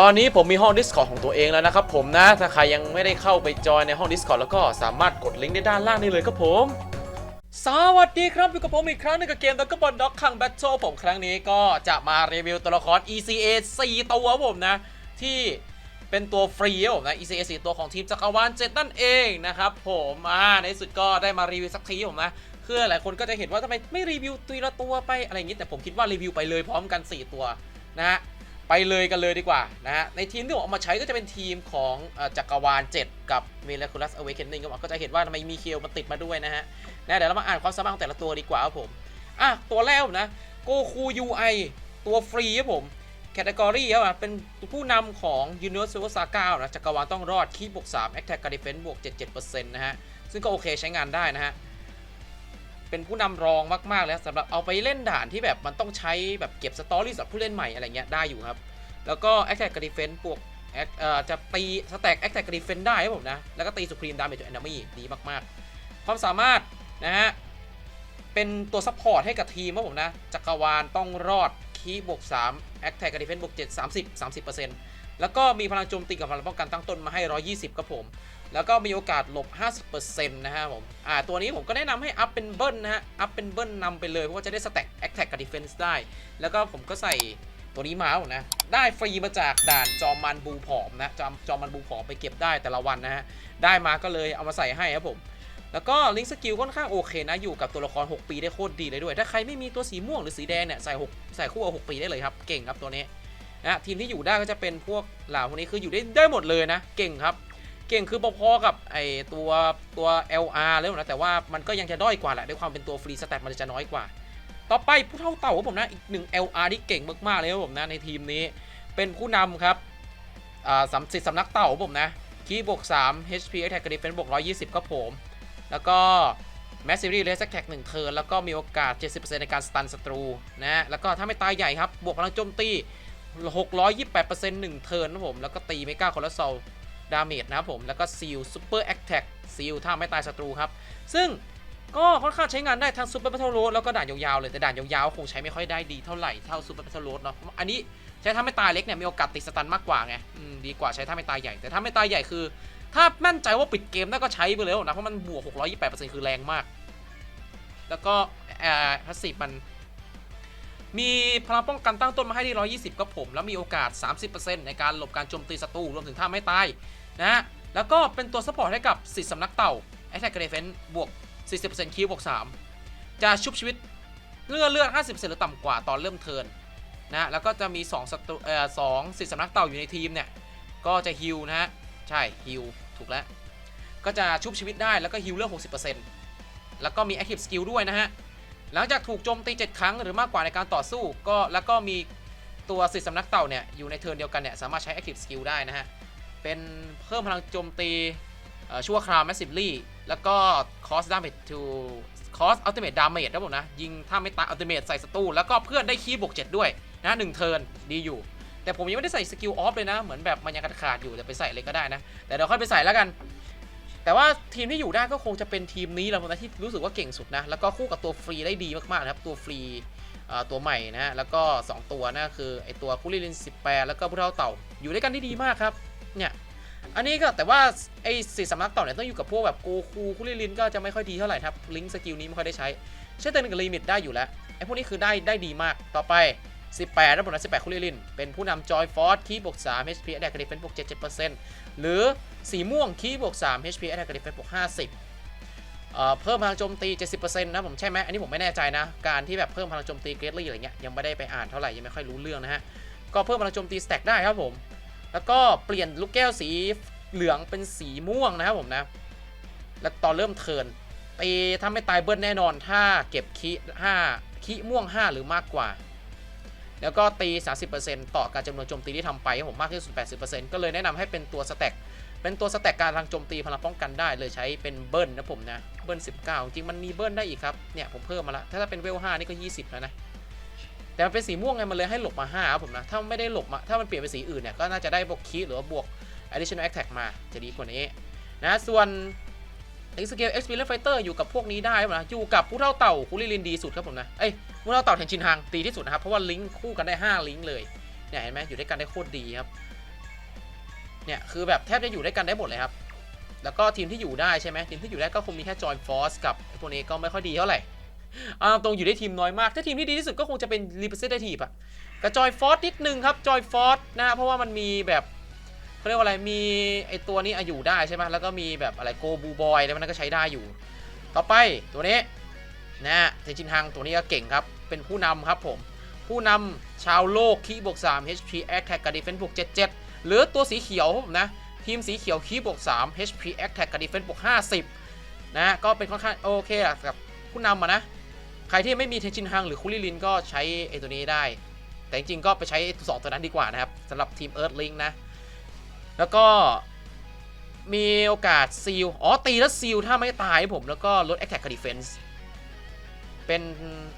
ตอนนี้ผมมีห้อง Discord ของตัวเองแล้วนะครับผมนะ ถ้าใครยังไม่ได้เข้าไปจอยในห้อง Discord แล้วก็สามารถกดลิงก์ได้ด้านล่างนี้เลยครับผม สวัสดีครับอยู่กับผมอีกครั้งนึงกับเกมดักกบอลด็อกคังแบทเทิลผมครั้งนี้ก็จะมารีวิวตัวละคร ECA 4 ตัวผมนะ ที่เป็นตัวฟรีผมนะ ECA 4 ตัวของทีมจักรวาล7นั่นเองนะครับผมอ่าในสุดก็ได้มารีวิวสักทีผมนะคือหลายคนก็จะเห็นว่าทำไมไม่รีวิวตัวละตัวไปอะไรอย่างนี้แต่ผมคิดว่ารีวิวไปเลยพร้อมกัน 4 ตัวนะฮะ ไปเลยกันเลยดีกว่านะฮะในทีมที่ผมเอามาใช้ก็จะเป็นทีมของจักรวาล 7 กับ Miraculous Awakening ก็ก็จะเห็นว่าทำไมมีเคียวมันติดมาด้วยนะฮะนะเดี๋ยวเรามาอ่านความสามารถของแต่ละตัวดีกว่าครับผมอะตัวแรกนะโกคู UI ตัวฟรีครับผมแคตตากรีครับเป็นผู้นำของ Universal Saga นะจักรวาลต้องรอดคีบบวก3 Attack กับ Defense บวก 77%นะฮะ ซึ่งก็โอเคใช้งานได้นะฮะ เป็นผู้นำรองมากๆแล้วสำหรับเอาไปเล่นด่านที่แบบมันต้องใช้แบบเก็บสตอรี่สำหรับผู้เล่นใหม่อะไรเงี้ยได้อยู่ครับ แล้วก็ Attack กับ Defense บวก Act- เอ่อจะตีสแต็ก Attack กับ Defense ได้ครับผมนะ แล้วก็ตี Supreme Damage จาก Enemy ดีมากๆ ความสามารถนะฮะเป็นตัวซัพพอร์ตให้กับทีมครับผมนะ จักรวาลต้องรอดคีบวก3 Attack กับ Defense บวก7 30 30%แล้วก็มีพลังโจมตีกับพลังป้องกันตั้งต้นมาให้ 120 ครับผม แล้วก็มีโอกาสหลบ 50%นะฮะผมอ่าตัวนี้ผมก็แนะนำให้อัพเป็นเบิ้ลนะฮะ อัพเป็นเบิ้ลนำไปเลย เพราะว่าจะได้สแต็กแอคแท็กกับดีเฟนส์ได้ แล้วก็ผมก็ใส่ตัวนี้มาผมนะ ได้ฟรีมาจากด่านจอมมันบูผอมนะ จอมจอมมันบูผอมไปเก็บได้แต่ละวันนะฮะ ได้มาก็เลยเอามาใส่ให้ครับผมแล้วก็ลิงก์สกิลค่อนข้างโอเคนะ อยู่กับตัวละคร 6 ปีได้โคตรดีเลยด้วย ถ้าใครไม่มีตัวสีม่วงหรือสีแดงเนี่ย ใส่ 6 ใส่คู่เอา 6 ปีได้เลยครับ เก่งครับตัวนี้นะทีมที่อยู่ได้ก็จะเป็นพวกเหล่าพวกนี้คืออยู่ได้ได้หมดเลยนะ เก่งครับ ก่งคือพอๆกับไอตัวตัว LR แล้วนะแต่ว่ามันก็ยังจะด้อยกว่าแหละด้วยความเป็นตัวฟรีสแตทมันจะน้อยกว่า ต่อไปผู้เท่าเต่าผมนะอีกหนึ่ง LR ที่เก่งมากๆเลยครับผมนะในทีมนี้เป็นผู้นำครับอ่าสำสิทธิ์สำนักเต่าผมนะคีบวก3 HP Attack กับ Defense บวก120 ครับผม แล้วก็ Massive Race Attack 1เทิร์นแล้วก็มีโอกาส 70%ในการสตันศัตรูนะแล้วก็ถ้าไม่ตายใหญ่ครับ บวกพลังโจมตี 628% 1เทิร์นครับผม แล้วก็ตีเมก้าคอร์โซล ดาเมจนะครับผม แล้วก็ซีลซูเปอร์แอคแท็กซีลถ้าไม่ตายศัตรูครับ ซึ่งก็ค่อนข้างใช้งานได้ทั้งซูเปอร์ a บ t ท e โรดแล้วก็ด่านยาวๆเลย แต่ด่านยาวๆ คงใช้ไม่ค่อยได้ดีเท่าไหร่เท่าซูเปอร์ a บ t ท e โรดเนาะอันนี้ใช้ถ้าไม่ตายเล็กเนี่ยมีโอกาสติดสตันมากกว่าไงดีกว่าใช้ถ้าไม่ตายใหญ่ แต่ถ้าไม่ตายใหญ่คือ ถ้ามั่นใจว่าปิดเกมได้ก็ใช้ไปเลยนะเพราะมันบวก628%คือแรงมาก แล้วก็เอ่อพาสซีฟมัน มีพลังป้องกันตั้งต้นมาให้ที่ 120 ครับผม แล้วมีโอกาส 30%ในการหลบการโจมตีศัตรูรวมถึงถ้าไม่ตายนะ แล้วก็เป็นตัวซัพพอร์ตให้กับสิทธิสำนักเต่า Attack Defense บวก 40%คิวบวก 3 จะชุบชีวิตเลือดเลือด 50%หรือต่ำกว่าตอนเริ่มเทิร์นนะ แล้วก็จะมี2ศัตรูเอ่อสองสิทธิสำนักเต่าอยู่ในทีมเนี่ย ก็จะฮิลนะฮะ ใช่ฮิลถูกแล้ว ก็จะชุบชีวิตได้แล้วก็ฮิลเลือด60%แล้วก็มี Active Skill ด้วยนะฮะ หลังจากถูกโจมตี 7 ครั้งหรือมากกว่าในการต่อสู้ก็แล้วก็มีตัวสิทธิสำนักเต่าเนี่ยอยู่ในเทิร์นเดียวกันเนี่ยสามารถใช้ Active Skill ได้นะฮะ เป็นเพิ่มพลังโจมตีชั่วคราว Massively แล้วก็ Cost Damage to Cost Ultimate Damage นะผมนะ ยิงถ้าไม่ตาย Ultimate ใส่ศัตรูแล้วก็เพื่อนได้คีย์บวก7ด้วยนะหนึ่งเทิร์นดีอยู่ แต่ผมยังไม่ได้ใส่สกิลออฟเลยนะ เหมือนแบบมันยังขาดอยู่แต่ไปใส่เลยก็ได้นะ แต่เดี๋ยวค่อยไปใส่แล้วกัน แต่ว่าทีมที่อยู่ได้ก็คงจะเป็นทีมนี้แหละผมนะที่รู้สึกว่าเก่งสุดนะ แล้วก็คู่กับตัวฟรีได้ดีมากๆนะครับ ตัวฟรีตัวใหม่นะแล้วก็ 2 ตัวนะคือไอตัวคุริลิน 18 แล้วก็ผู้เท่าเต่าอยู่ด้วยกันได้ดีมากครับเนี่ยอันนี้ก็แต่ว่าไอสีสำนักเต่าเนี่ยต้องอยู่กับพวกแบบโกคูคุริลินก็จะไม่ค่อยดีเท่าไหร่ครับลิงก์สกิลนี้ไม่ค่อยได้ใช้ใช้แต่หนึ่งกับลิมิตได้อยู่แล้วไอพวกนี้คือได้ได้ดีมากต่อไป 18นะผมนะ18คุริลิน เป็นผู้นำจอยฟอร์สคีบวก3 HP Attack กับ Defense บวก77% หรือสีม่วงคีบวก 3 HP Attack กับ Defense บวก 50เอ่อเพิ่มพลังโจมตี 70%นะผมใช่ไหมอันนี้ผมไม่แน่ใจนะ การที่แบบเพิ่มพลังโจมตีเกรดลี่อะไรเงี้ยยังไม่ได้ไปอ่านเท่าไหร่ ยังไม่ค่อยรู้เรื่องนะฮะ ก็เพิ่มพลังโจมตีสแต็กได้ครับผม แล้วก็เปลี่ยนลูกแก้วสีเหลืองเป็นสีม่วงนะครับผมนะ แล้วตอนเริ่มเทิร์นตีถ้าไม่ตายเบิ้ลแน่นอนถ้าเก็บคี5คีม่วง 5 หรือมากกว่า แล้วก็ตี 30%ต่อการจำนวนโจมตีที่ทำไปผมมากที่สุด 80%ก็เลยแนะนำให้เป็นตัวสแต็กเป็นตัวสแต็กการพลังโจมตีพลังป้องกันได้เลยใช้เป็นเบิ้ลนนะผมนะเบิ้ล19 จริงมันมีเบิ้ลได้อีกครับเนี่ยผมเพิ่มมาแล้วถ้าเป็นเวล5นี่ก็ 20 แล้วนะแต่มันเป็นสีม่วงไงมันเลยให้หลบมา5ครับผมนะถ้าไม่ได้หลบมาถ้ามันเปลี่ยนเป็นสีอื่นเนี่ยก็น่าจะได้บวกคีหรือว่าบวก additional attack มาจะดีกว่านี้นะส่วน x scale experience fighter อยู่กับพวกนี้ได้ครับนะอยู่กับผู้เท่าเต่าคุริลินดีสุดครับผมนะเอ้ย ผู้เท่าเต่าเทนชินฮังตีที่สุดนะครับ เพราะว่าลิงก์คู่กันได้ 5 ลิงก์เลย เนี่ยเห็นไหมอยู่ด้วยกันได้โคตรดีครับ เนี่ยคือแบบแทบจะอยู่ด้วยกันได้หมดเลยครับ แล้วก็ทีมที่อยู่ได้ใช่ไหมทีมที่อยู่ได้ก็คงมีแค่จอยฟอสกับพวกนี้ก็ไม่ค่อยดีเท่าไหร่อาตรงอยู่ได้ทีมน้อยมาก ถ้าทีมที่ดีที่สุดก็คงจะเป็น representative อะกับจอยฟอสนิดนึงครับจอยฟอสนะเพราะว่ามันมีแบบเขาเรียกว่าอะไรมีไอตัวนี้อะอยู่ได้ใช่ไหมแล้วก็มีแบบอะไรโกบูบอยแล้วมันก็ใช้ได้อยู่ ต่อไปตัวนี้ นะฮะเทจินฮังตัวนี้ก็เก่งครับ เป็นผู้นำครับผม ผู้นำชาวโลกคีบวก3 HP Attack กับ Defense บวก77 หรือตัวสีเขียวนะ ทีมสีเขียวคีบวก3 HP Attack กับ Defense บวก50 นะ ก็เป็นค่อนข้างโอเคอะกับผู้นำอะนะ ใครที่ไม่มีเทจินฮังหรือคุริลินก็ใช้ไอตัวนี้ได้ แต่จริงๆก็ไปใช้สองตัวนั้นดีกว่านะครับสำหรับทีม Earthling นะ แล้วก็มีโอกาสซีล อ๋อ ตีแล้วซีล ถ้าไม่ตายผม แล้วก็ลด Attack กับ Defense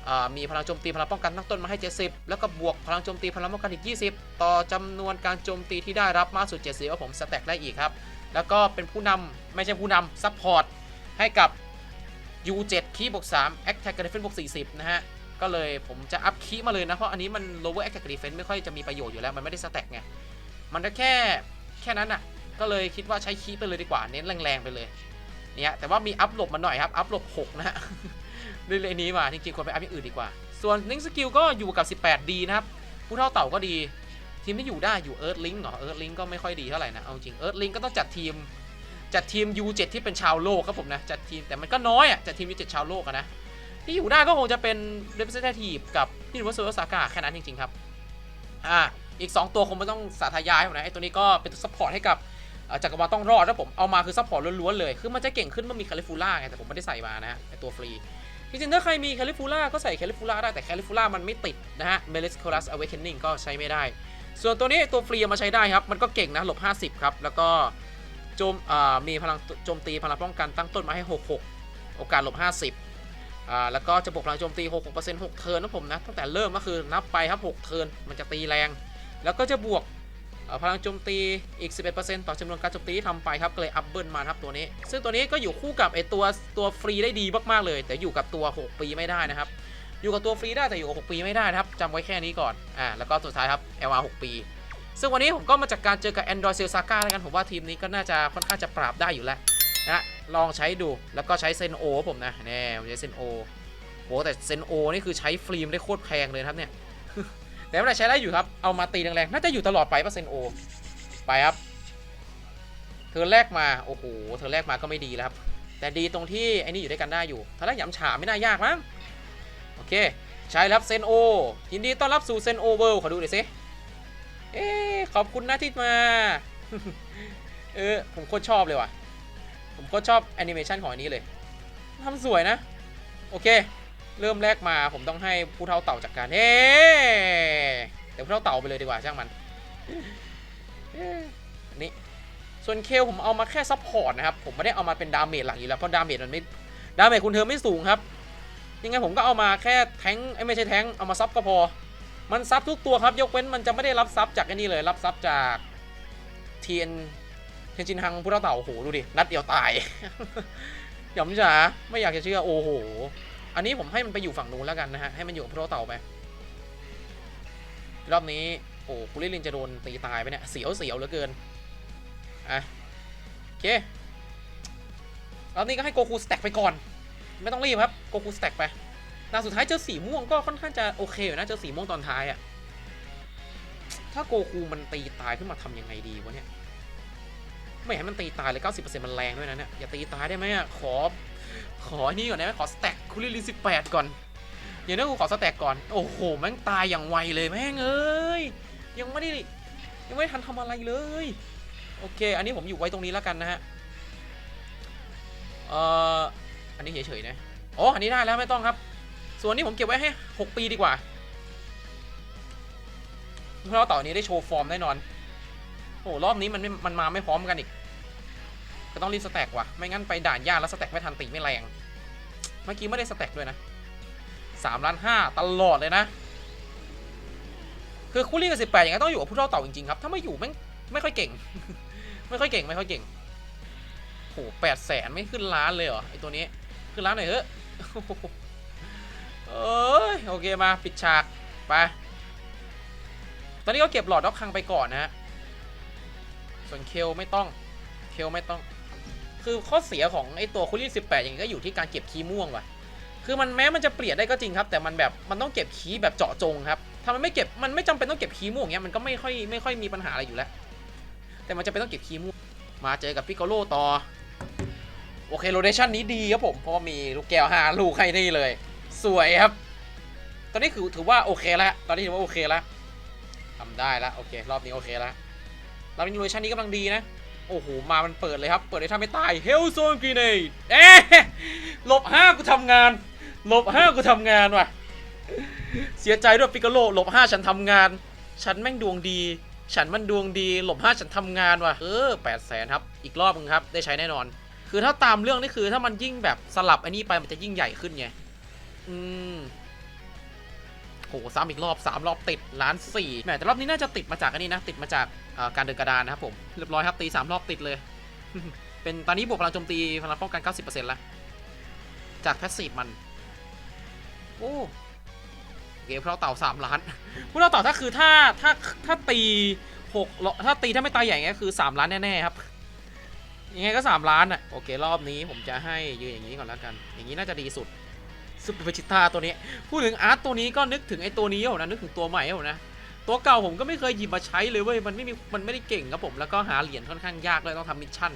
อ่ามีพลังโจมตีพลังป้องกันตั้งต้นมาให้ 70 แล้วก็บวกพลังโจมตีพลังป้องกันอีก 20 ต่อจำนวนการโจมตีที่ได้รับมากสุด 70ว่าผมสแต็กได้อีกครับ แล้วก็เป็นผู้นำไม่ใช่ผู้นำซัพพอร์ตให้กับ U7 คีบวก3 Attack กับ Defense บวก40 นะฮะ ก็เลยผมจะอัพคีมาเลยนะ เพราะอันนี้มัน lower attack กับ defense ไม่ค่อยจะมีประโยชน์อยู่แล้ว มันไม่ได้สแต็กไง มันก็แค่แค่นั้นอะ ก็เลยคิดว่าใช้คีไปเลยดีกว่า เน้นแรงๆไปเลย เนี่ย แต่ว่ามีอัพหลบมาหน่อยครับ อัพหลบ 6 นะฮะ เรื่อยๆนี้มาจริงๆควรไปอัพอย่างอื่นดีกว่า ส่วนลิงสกิลก็อยู่กับ 18D นะครับ ผู้เท่าเต่าก็ดี ทีมที่อยู่ได้อยู่เอิร์ธลิงเหรอเอิร์ธลิงก็ไม่ค่อยดีเท่าไหร่นะ เอาจริงเอิร์ธลิงก็ต้องจัดทีม จัดทีม U7 ที่เป็นชาวโลกครับผมนะ จัดทีมแต่มันก็น้อยอะ จัดทีม U7 ชาวโลกนะ ที่อยู่ได้ก็คงจะเป็น representative กับที่วัสดุสากาแค่นั้นจริงๆครับ อ่า อีก 2 ตัวคงไม่ต้องสาธยายผมนะไอ้ตัวนี้ก็เป็นซัพพอร์ตให้กับจักรวาลต้องรอดแล้วผมเอามาคือซัพพอร์ตล้วนๆเลย คือมันจะเก่งขึ้นเมื่อมีคาลิฟูล่าไงแต่ผมไม่ได้ใส่มานะฮะไอตัวฟรี จริงๆถ้าใครมีแคลิฟูล่าก็ใส่แคลิฟูล่าได้แต่แคลิฟูล่ามันไม่ติดนะฮะเมลิสโคลัสอเวคเคนนิงก็ใช้ไม่ได้ ส่วนตัวนี้ตัวฟรีเอมาใช้ได้ครับ มันก็เก่งนะหลบ 50 ครับ แล้วก็โจมมีพลังโจมตีพลังป้องกันตั้งต้นมาให้ 66 โอกาสหลบ 50อ่าแล้วก็จะบวกพลังโจมตี 66% 6 เทิร์นนะผมนะตั้งแต่เริ่มก็คือนับไปครับ 6 เทิร์นมันจะตีแรง แล้วก็จะบวก พลังโจมตีอีก 11%ต่อจำนวนการโจมตีที่ทำไปครับก็เลยอัพเบิลมาครับตัวนี้ ซึ่งตัวนี้ก็อยู่คู่กับไอตัวตัวฟรีได้ดีมากๆเลย แต่อยู่กับตัว 6 ปีไม่ได้นะครับ อยู่กับตัวฟรีได้แต่อยู่กับ6ปีไม่ได้นะครับจำไว้แค่นี้ก่อนอ่าแล้วก็สุดท้ายครับ LR 6 ปี ซึ่งวันนี้ผมก็มาจากการเจอกับ Android c e l s a g a แล้วกันผมว่าทีมนี้ก็น่าจะค่อนข้างจะปราบได้อยู่แล้วนะลองใช้ดูแล้วก็ใช้เซนโอผมนะแน่ใช้เซนโอโหแต่เซนโอนี่คือใช้ฟรีมได้โคตรแพงเลยครับเนี่ย แต่ไม่ได้ใช้ได้อยู่ครับ เอามาตีแรงๆ น่าจะอยู่ตลอดไปปะเซนโอ ไปครับ เธอแรกมา โอ้โห เธอแรกมาก็ไม่ดีแล้วครับ แต่ดีตรงที่ไอ้นี่อยู่ด้วยกันได้อยู่ ถ้าแรกหยำฉาไม่น่ายากมั้ง โอเค ใช้แล้วเซนโอ ยินดีต้อนรับสู่เซนโอเวิลด์ขอดูหน่อยสิ เอ๊ะขอบคุณนะที่มา เออ ผมโคตรชอบเลยว่ะ ผมโคตรชอบแอนิเมชันของอันนี้เลยทำสวยนะ โอเค เริ่มแรกมาผมต้องให้ผู้เท่าเต่าจัดการเฮ้เดี๋ยวผู้เท่าเต่าไปเลยดีกว่าช่างมันอันนี้ส่วนเคลผมเอามาแค่ซัพพอร์ตนะครับผมไม่ได้เอามาเป็นดาเมจหลักอยู่แล้วเพราะดาเมจมันไม่ดาเมจคุณเธอไม่สูงครับยังไงผมก็เอามาแค่แทงเอ้ไม่ใช่แทงเอามาซับก็พอ มันซับทุกตัวครับ ยกเว้นมันจะไม่ได้รับซับจากไอ้นี่เลย รับซับจากเทียนเทียนจินฮังผู้เท่าเต่าโอ้โหดูดินัดเดียวตายหยำจ๋าไม่อยากจะเชื่อโอ้โห อันนี้ผมให้มันไปอยู่ฝั่งนู้นแล้วกันนะฮะ ให้มันอยู่กับผู้เท่าเต่าไป รอบนี้ โอ้คุริลินจะโดนตีตายไปเนี่ย เสียวเสียวเหลือเกิน อะโอเค รอบนี้ก็ให้โกคูสแต็กไปก่อน ไม่ต้องรีบครับ โกคูสแต็กไปตาสุดท้ายเจอสีม่วงก็ค่อนข้างจะโอเคอยู่นะ เจอสีม่วงตอนท้ายอะ่ะถ้าโกคูมันตีตายขึ้นมาทำยังไงดีวะเนี่ย ไม่ให้มันตีตายเลย 90%มันแรงด้วยนะเนี่ย อย่าตีตายได้ไหมอะขอ ขอไอ้นี่ก่อนได้ไหมขอสแต็กคุริลิน18ก่อน อย่างนั้นกูขอสแต็กก่อน โอ้โห แม่งตายอย่างไวเลยแม่งเอ้ย ยังไม่ได้ ยังไม่ทันทำอะไรเลย โอเค อันนี้ผมอยู่ไว้ตรงนี้แล้วกันนะฮะ เอ่อ อันนี้เฉยๆนะอ๋ออันนี้ได้แล้วไม่ต้องครับ ส่วนนี้ผมเก็บไว้ให้ 6 ปีดีกว่า เพราะว่าต่อนี้ได้โชว์ฟอร์มแน่นอน โอ้รอบนี้มันมันมาไม่พร้อมกันอีก ก็ต้องรีสแต็กว่ะ ไม่งั้นไปด่านยากแล้วสแต็กไม่ทันตีไม่แรง เมื่อกี้ไม่ได้สแต็กด้วยนะสามล้านห้าตลอดเลยนะ คือคู่ลี่กับสิบแปดอย่างนั้ต้องอยู่กับผู้เท่าเต่าจริงๆครับ ถ้าไม่อยู่แม่งไม่ค่อยเก่ง ไม่ค่อยเก่งไม่ค่อยเก่งโหแปดแสนไม่ขึ้นล้านเลยเหรอไอตัวนี้ขึ้นล้านหน่อยเถอะเอ้ยโอเคมาปิดฉากไป ตอนนี้ก็เก็บหลอดด็อกคังไปก่อนนะ ส่วนเคลไม่ต้อง เคลไม่ต้อง คือข้อเสียของไอตัวคูลี่สิบแปดอย่างนี้ก็อยู่ที่การเก็บคีย์ม่วงว่ะ คือมันแม้มันจะเปลี่ยนได้ก็จริงครับ แต่มันแบบมันต้องเก็บคีย์แบบเจาะจงครับ ถ้ามันไม่เก็บมันไม่จำเป็นต้องเก็บคีย์ม่วงเงี้ยมันก็ไม่ค่อยไม่ค่อยมีปัญหาอะไรอยู่แล้ว แต่มันจะเป็นต้องเก็บคีย์ม่วง มาเจอกับพิกโกโลต่อ โอเคโรเดชันนี้ดีครับผม เพราะว่ามีลูกแก้วห้าลูกให้นี่เลย สวยครับ ตอนนี้คือถือว่าโอเคแล้ว ตอนนี้ถือว่าโอเคแล้วทำได้แล้วโอเค รอบนี้โอเคแล้วรอบนี้โรเดชันนี้กำลังดีนะ โอ้โห มามันเปิดเลยครับ เปิดได้ท่าไม่ตาย เฮลโซนกรีเนดเอ๊ะหลบห้ากูทำงานหลบห้ากูทำงานว่ะ เสียใจด้วยปิกาโลหลบห้าฉันทำงาน ฉันแม่งดวงดี ฉันมันดวงดีหลบห้าฉันทำงานว่ะ เออแปดแสนครับ อีกรอบนึงครับ ได้ใช้แน่นอน คือถ้าตามเรื่องนี่คือถ้ามันยิ่งแบบสลับไอ้นี่ไปมันจะยิ่งใหญ่ขึ้นไง อืม ซ้ำอีกรอบสามรอบติดล้านสี่แหมแต่รอบนี้น่าจะติดมาจากอันนี้นะ ติดมาจากการเดินกระดานนะครับผมเรียบร้อยครับตีสามรอบติดเลย เป็นตอนนี้บวกพลังโจมตีพลังป้องกัน 90%แล้วจากแพสซีฟมันโอ้เกมพวกเราเต่าสามล้านพวกเราเต่าถ้าคือถ้าถ้าถ้าตีหกถ้าตีถ้าไม่ตายใหญ่เงี้ยคือสามล้านแน่ๆครับยังไงก็สามล้านอะโอเครอบนี้ผมจะให้ยืนอย่างนี้ก่อนแล้วกัน อย่างนี้น่าจะดีสุด ซุปเปอร์เวจิต้าตัวนี้ พูดถึงอาร์ตตัวนี้ก็นึกถึงไอ้ตัวนี้เหรอนะนึกถึงตัวใหม่เหรอนะตัวเก่าผมก็ไม่เคยหยิบมาใช้เลยเว้ยมันไม่มีมันไม่ได้เก่งครับผมแล้วก็หาเหรียญค่อนข้างยากเลยต้องทำมิชชั่น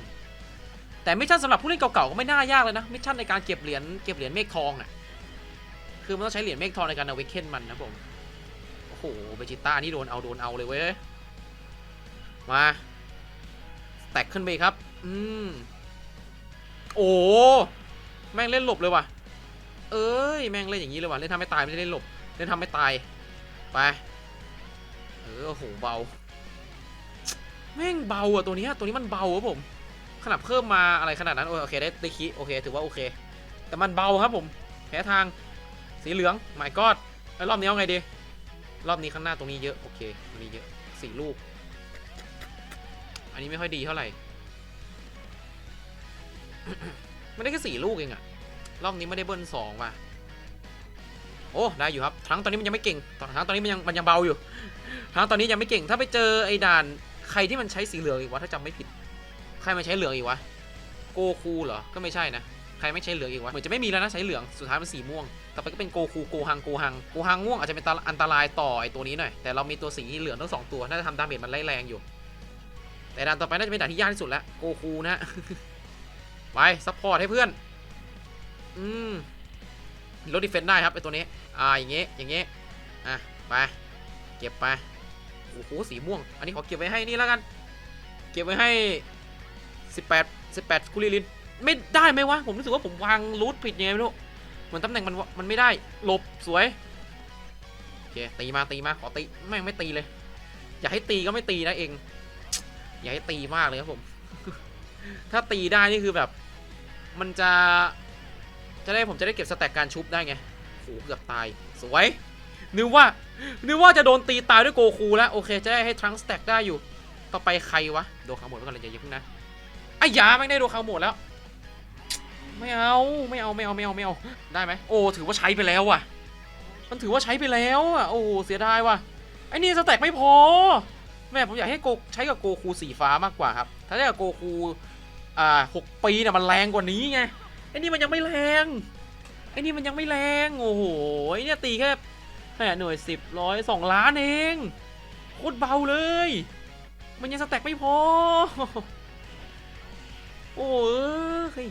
แต่มิชชั่นสำหรับผู้เล่นเก่าๆก็ไม่น่ายากเลยนะมิชชั่นในการเก็บเหรียญเก็บเหรียญเมฆทองน่ะคือมันต้องใช้เหรียญเมฆทองในการเอาไว้เค้นมันนะผมโอ้โหเบจิต้านี่โดนเอาโดนเอาเลยเว้ยมาแตกขึ้นไปครับ อืม โอ้ แม่งเล่นหลบเลยว่ะ เอ้ยแม่งเล่นอย่างนี้เลยว่ะเล่นทำไม่ตายไม่ได้เล่นหลบเล่นทำไม่ตายไปเออโหเบา แม่งเบาอะตัวนี้ตัวนี้มันเบาครับผม ขนาดเพิ่มมาอะไรขนาดนั้นโอเคได้ได้คิโอเค ถือว่าโอเค แต่มันเบาครับผมแพ้ทางสีเหลืองหมายกอดแล้รอบนี้เอาไงดีรอบนี้ข้างหน้าตรงนี้เยอะโอเคตรงนี้เยอะสี่ลูก อันนี้ไม่ค่อยดีเท่าไหร่ไม่ได้แค่สี่ลูกเองอะ รอบนี้ไม่ได้เบิ้ลสองว่ะโอ้ได้อยู่ครับทั้งตอนนี้มันยังไม่เก่งทั้งตอนนี้มันยังมันยังเบาอยู่ทั้งตอนนี้ยังไม่เก่ง ถ้าไปเจอไอ้ด่านใครที่มันใช้สีเหลืองอีกวะถ้าจำไม่ผิด ใครมันใช้เหลืองอีกวะโกคูเหรอก็ไม่ใช่นะใครไม่ใช้เหลืองอีกวะเหมือนจะไม่มีแล้วนะใช้เหลืองสุดท้ายเป็นสีม่วงต่อไปก็เป็นโกคูโกฮังโกฮังโกฮังม่วงอาจจะเป็นอันตรายต่อไอ้ตัวนี้หน่อยแต่เรามีตัวสีเหลืองทั้งสองตัวน่าจะทำดาเมจมันไล่แรงอยู่ แต่ด่านต่อไปน่าจะเป็นด่านที่ยากที่สุดแล้วโกคูนะไปซัพพอร์ตให้เพื่อน อืมลดดีเฟนต์ได้ครับไอตัวนี้ อ่าอย่างเงี้ยอย่างเงี้ยอะไปเก็บไปโอ้โหสีม่วง อันนี้ขอเก็บไว้ให้นี่แล้วกัน เก็บไว้ให้ 18 18คุริลิน ไม่ได้ไหมวะ ผมรู้สึกว่าผมวางรูทผิดยังไงไม่รู้เหมือนตำแหน่งมันวะมันไม่ได้หลบสวยโอเคตีมาตีมาขอตีแม่งไม่ตีเลย อยากให้ตีก็ไม่ตีนะเอง อยากให้ตีมากเลยครับผม ถ้าตีได้นี่คือแบบ มันจะ จะได้ผมจะได้เก็บสแต็กการชุบได้ไงโหเกือบตาย สวย นึกว่า นึกว่าจะโดนตีตายด้วยโกคูแล้ว โอเค จะได้ให้ทรังสแต็กได้อยู่ ต่อไปใครวะ โดนขาวหมดไปก่อนเลยอย่าอย่าเพิ่งนะไอ้ยาไม่ได้โดนขาวหมดแล้ว ไม่เอา ไม่เอา ไม่เอา ไม่เอา ไม่เอา ได้ไหมโอ้ ถือว่าใช้ไปแล้วว่ะ มันถือว่าใช้ไปแล้วอะ โอ้ เสียดายว่ะ ไอ้นี่สแต็กไม่พอ แม่ผมอยากให้โกใช้กับโกคูสีฟ้ามากกว่าครับ ถ้าได้กับโกคูอ่าหกปีเนี่ยมันแรงกว่านี้ไง ไอ้นี่มันยังไม่แรงไอ้นี่มันยังไม่แรงโอ้โหไอ้เนี่ยตีแค่แค่หน่วยสิบร้อยสองล้านเองโคตรเบาเลย มันยังสแต็กไม่พอ โอ้ย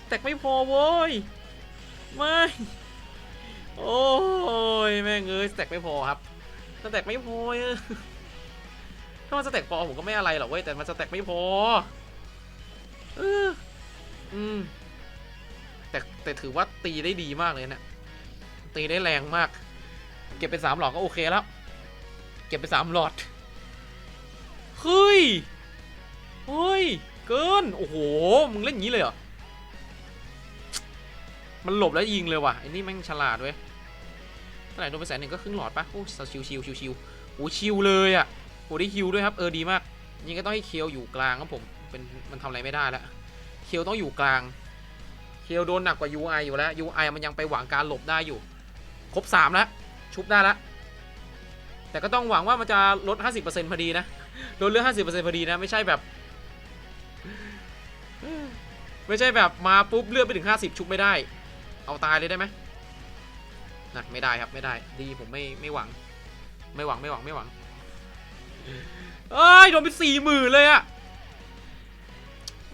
สแต็กไม่พอโว้ยไม่โอ้ยแม่งเอ้ยสแต็กไม่พอครับสแต็กไม่พอเออถ้ามันสแต็กพอผมก็ไม่อะไรหรอกเว้ยแต่มันสแต็กไม่พอเออ อืม แต่แต่ถือว่าตีได้ดีมากเลยเนะตีได้แรงมาก เก็บเป็นสามหลอดก็โอเคแล้ว เก็บเป็นสามหลอดเฮ้ยเฮ้ย เกิน โอ้โห มึงเล่นอย่างนี้เลยเหรอ มันหลบแล้วยิงเลยว่ะไอ้นี่แม่งฉลาดเว้ยเท่าไหร่โดนไปแสนหนึ่งก็ครึ่งหลอดปะโอ้ชิวชิวชิวชิวโอ้ชิวเลยอะโอ้ได้คิวด้วยครับ เออดีมาก ยิงก็ต้องให้เคียวอยู่กลางครับผม เป็นมันทำอะไรไม่ได้แล้ว เคียวต้องอยู่กลาง เคียวโดนหนักกว่า UI อยู่แล้ว UI มันยังไปหวังการหลบได้อยู่ ครบ3แล้วชุบได้แล้วแต่ก็ต้องหวังว่ามันจะลด 50%พอดีนะโดนเลือดห้าสิบเปอร์เซ็นต์พอดีนะไม่ใช่แบบ ไม่ใช่แบบมาปุ๊บเลือดไปถึงห้าสิบชุบไม่ได้ เอาตายเลยได้ไหมนะไม่ได้ครับไม่ได้ ดีผมไม่ไม่หวัง ไม่หวังไม่หวังไม่หวังเอ้ยโดนไปสี่หมื่นเลยอะ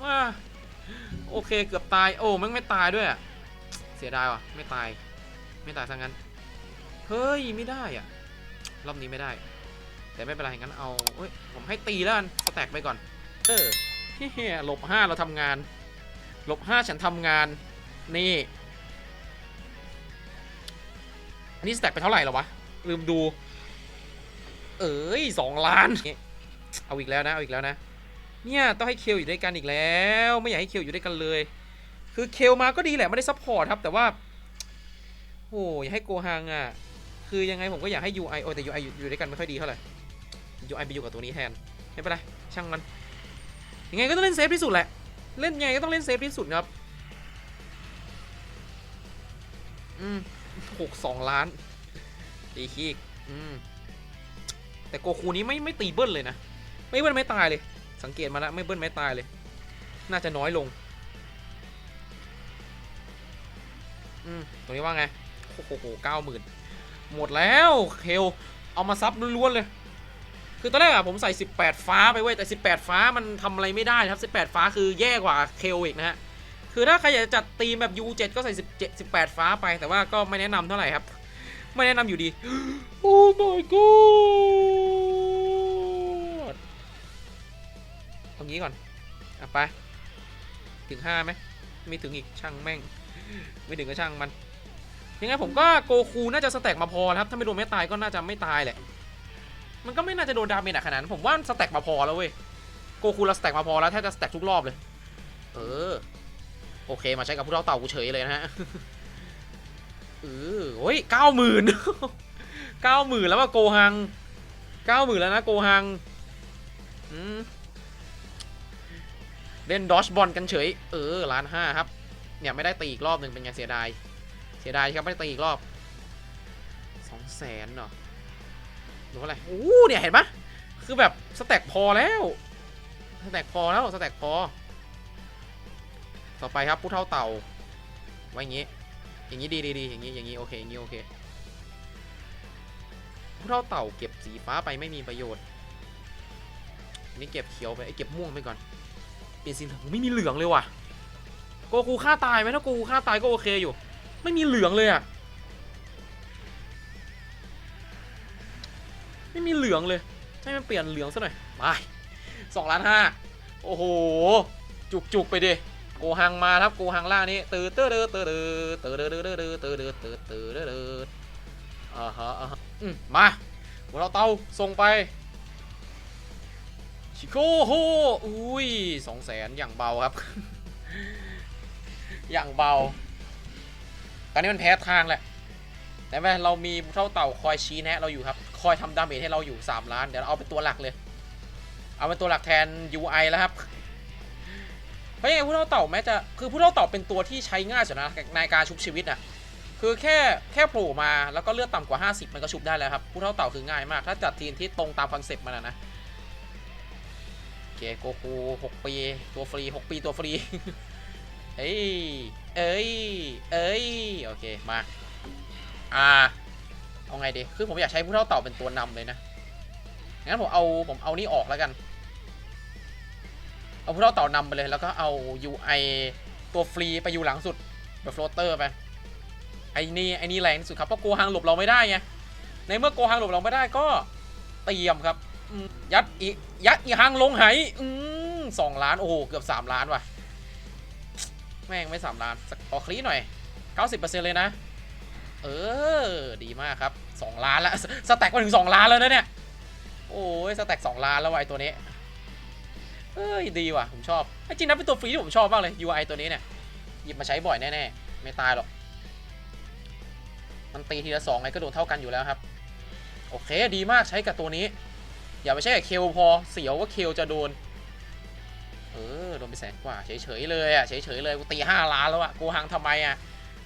ว้า โอเคเกือบตาย โอ้มันไม่ตายด้วยอะเสียดายว่ะ ไม่ตาย ไม่ตายซะงั้น เฮ้ย ไม่ได้อะ รอบนี้ไม่ได้ แต่ไม่เป็นไรงั้นเอาเอ้ย ผมให้ตีแล้วกันสแต็กไปก่อน เออเฮ้ยหลบห้าเราทำงานหลบห้าฉันทำงาน นี่ อันนี้สแต็กไปเท่าไหร่แล้ววะ ลืมดู เอ้ยสองล้าน เอาอีกแล้วนะ เอาอีกแล้วนะ เนี่ยต้องให้เคลอยู่ด้วยกันอีกแล้ว ไม่อยากให้เคลอยู่ด้วยกันเลย คือเคลมาก็ดีแหละไม่ได้ซัพพอร์ตครับแต่ว่าโอ้อยากให้โกฮังอะคือยังไงผมก็อยากให้ UI โอ้แต่ UI อยู่อยู่ด้วยกันไม่ค่อยดีเท่าไหร่ UI ไปอยู่กับตัวนี้แทนไม่เป็นไรช่างมันยังไงก็ต้องเล่นเซฟที่สุดแหละเล่นยังไงก็ต้องเล่นเซฟที่สุดครับอืมหกสองล้านตีคีกอืมแต่โกคูนี้ไม่ไม่ตีเบิ้ลเลยนะ ไม่เบิ้ลไม่ตายเลย สังเกตมาแล้วไม่เบิ้ลไม่ตายเลย น่าจะน้อยลง อืมตรงนี้ว่าไง โอ้โหเก้าหมื่นหมดแล้วเคลเอามาซับล้วนๆเลย คือตอนแรกอะผมใส่ 18 ฟ้าไปเว้ยแต่ 18 ฟ้ามันทำอะไรไม่ได้ครับ 18 ฟ้าคือแย่กว่าเคลอีกนะฮะ คือถ้าใครอยากจะจัดตีมแบบ U7 ก็ใส่17 18 ฟ้าไป แต่ว่าก็ไม่แนะนำเท่าไหร่ครับ ไม่แนะนำอยู่ดี โอ้ my god เอางี้ก่อนอะไป ถึง5ไหมไม่ถึงอีกช่างแม่ง ไม่ถึงก็ช่างมัน ยังไงผมก็โกคูน่าจะสแต็กมาพอครับ ถ้าไม่โดนไม่ตายก็น่าจะไม่ตายแหละ มันก็ไม่น่าจะโดนดาเมจหนักขนาดนั้นผมว่าสแต็กมาพอแล้วเว้ย โกคูเราสแต็กมาพอแล้วแทบจะสแต็กทุกรอบเลย เออ โอเคมาใช้กับผู้เล่าเต่ากูเฉยเลยนะฮะเออโอ้ยเก้าหมื่นเก้าหมื่นแล้วว่าโกฮังเก้าหมื่นแล้วนะโกฮัง อืม เล่นดอชบอลกันเฉย เออล้านห้าครับ เนี่ยไม่ได้ตีอีกรอบหนึ่งเป็นไงเสียดาย เสียดายครับไม่ได้ตีอีกรอบสองแสนเนาะหรืออะไรโอ้เนี่ยเห็นปะคือแบบสแต็กพอแล้ว สแต็กพอแล้วสแต็กพอ ต่อไปครับผู้เท่าเต่า ไว้อย่างงี้ อย่างนี้ดีดีดีอย่างนี้อย่างนี้โอเคอย่างนี้โอเค ผู้เท่าเต่าเก็บสีฟ้าไปไม่มีประโยชน์ นี่เก็บเขียวไปไอ้เก็บม่วงไปก่อน เปลี่ยนสีเหลืองไม่มีเหลืองเลยว่ะโกคูฆ่าตายไหมถ้าโกคูฆ่าตายก็โอเคอยู่ ไม่มีเหลืองเลยอะไม่มีเหลืองเลยให้มันเปลี่ยนเหลืองซะหน่อยไปสองล้านห้าโอ้โห จุกจุกๆไปดิโกหังมาครับโกหังล่างนี้ตื่นเต้อเด้อเต้อเด้อเต้อเด้อเด้อเด้อเต้อเด้อเต้อเต้อเด้อเด้ออ่าฮะอ่าฮะอืมมาหัวเราเตาส่งไป ชิโกโฮอุ้ยสองแสนอย่างเบาครับ อย่างเบา ตอนนี้มันแพ้ทางแหละ แต่ไม่เรเรามีผู้เท่าเต่าคอยชี้แนะเราอยู่ครับ คอยทำดาเมจให้เราอยู่ 3 ล้าน เดี๋ยวเราเอาเป็นตัวหลักเลย เอาเป็นตัวหลักแทน UI แล้วครับ เพราะยังไงผู้เท่าเต่าแม้จะคือผู้เท่าเต่าเป็นตัวที่ใช้ง่ายสุดนะในการชุบชีวิตอะคือแค่แค่โผล่มาแล้วก็เลือดต่ำกว่า 50 มันก็ชุบได้แล้วครับผู้เท่าเต่าคือง่ายมาก ถ้าจัดทีมที่ตรงตามคอนเซปต์มันอะนะ เคโกคู6ปี ตัวฟรี6ปีตัวฟรี เอ้ย เอ้ย เอ้ย โอเค มา อ่า เอาไงดี คือผมอยากใช้ผู้เท่าเต่าเป็นตัวนำเลยนะ งั้นผมเอาผมเอานี่ออกแล้วกัน เอาผู้เท่าเต่านำไปเลย แล้วก็เอา UI ตัวฟรีไปอยู่หลังสุด แบบโฟลเตอร์ไป ไอ้นี่ไอ้นี่แรงที่สุดครับ เพราะโกฮังหลบเราไม่ได้ไง ในเมื่อโกฮังหลบเราไม่ได้ก็เตรียมครับ ยัดอียัดอีฮังลงไหอืมสองล้านโอ้โหเกือบสามล้านว่ะ แม่งไม่สามล้านสักขอคลีหน่อย90%เเลยนะ เออ ดีมากครับสองล้านแล้วสแต็กมาถึงสองล้านแล้วนะเนี่ย โอ้ยสแต็กสองล้านแล้วไอ้ตัวนี้เอ้ยดีว่ะผมชอบไอ้จริงนะเป็นตัวฟรีที่ผมชอบมากเลย UI ตัวนี้เนี่ยหยิบมาใช้บ่อยแน่ๆไม่ตายหรอก มันตีทีละสองไงก็โดนเท่ากันอยู่แล้วครับ โอเคดีมากใช้กับตัวนี้ อย่าไปใช้กับเคลพอเสียวว่าเคลจะโดน เออโดนไปแสนกว่าเฉยๆเลยอะเฉยๆเลยกูตีห้าล้านแล้วอะโกหังทำไมอะ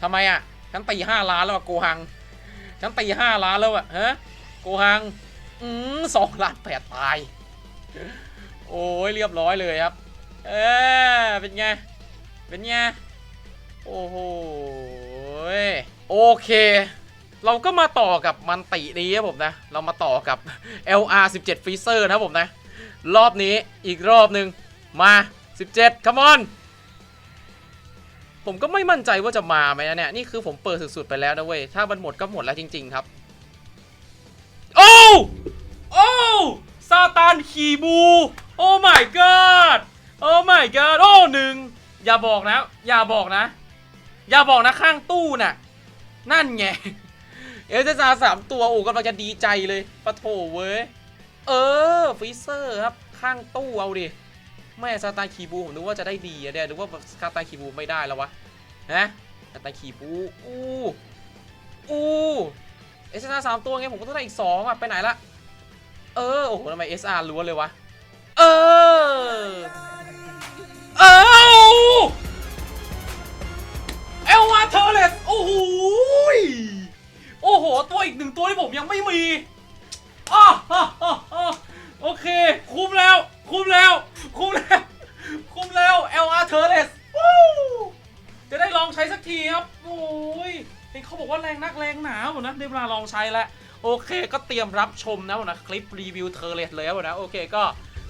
ทำไมอะฉันตีห้าล้านแล้วอะโกหังฉันตีห้าล้านแล้วอะฮะโกหังอืมสองล้านแปดตาย โอ้ยเรียบร้อยเลยครับ เออเป็นไงเป็นไงโอ้โหโอเค เราก็มาต่อกับมันตินี้ครับผมนะ เรามาต่อกับ LR 17 Freezer นะครับผมนะ รอบนี้อีกรอบหนึ่งมา 17 come on ผมก็ไม่มั่นใจว่าจะมาไหมนะเนี่ย นี่คือผมเปิดสุดๆไปแล้วนะเว้ย ถ้ามันหมดก็หมดแล้วจริง ๆ ครับ โอ้โอ้ซาตานขี่บู โอ้ my god โอ้ my god โอ้หนึ่งอย่าบอกนะ อย่าบอกนะ อย่าบอกนะข้างตู้น่ะ นั่นไง เอลเจซาสามตัวโอ้กำลังจะดีใจเลยปะโถเว้ย เออฟรีเซอร์ครับ ข้างตู้เอาดิ แม่ซาตานคีบูผมนึกว่าจะได้ดีอะเนี่ยนึกว่าซาตานคีบูไม่ได้แล้ววะนะซาตานคีบูอู้อู้เอสอาสามตัวไงผมก็ต้องได้อีกสองอะไปไหนละเออโอ้โหทำไมเอสอาร์ล้วนเลยวะเออเออเอลวาเทอร์เลสโอ้โหย โอ้โห ตัวอีกหนึ่งตัวที่ผมยังไม่มีอ้อโอเค คุ้มแล้ว คุ้มแล้ว คุ้มแล้ว คุ้มแล้ว LR t u r l e s วู้จะได้ลองใช้สักทีครับ โอ้ยเห็นเขาบอกว่าแรงนักแรงหนาหมดนะได้เวลาลองใช้แล้ว โอเค ก็เตรียมรับชมนะผมนะ คลิปรีวิวเทอร์เลสเลยนะ โอเคก็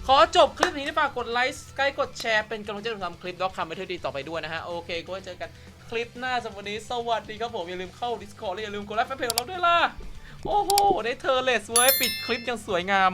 ขอจบคลิปนี้ฝากกดไลค์กล้กดแชร์เป็นกำลังใจให้ผมทำคลิปด็อกคำไปเที่ยวดีต่อไปด้วยนะฮะ โอเคก็เจอกัน คลิปหน้าสำหรับวันนี้สวัสดีครับผม อย่าลืมเข้า Discord และอย่าลืมกดไลค์แฟนเพจของเราด้วยล่ะ โอ้โห ได้เทอร์เลสเว้ย ปิดคลิปอย่างสวยงาม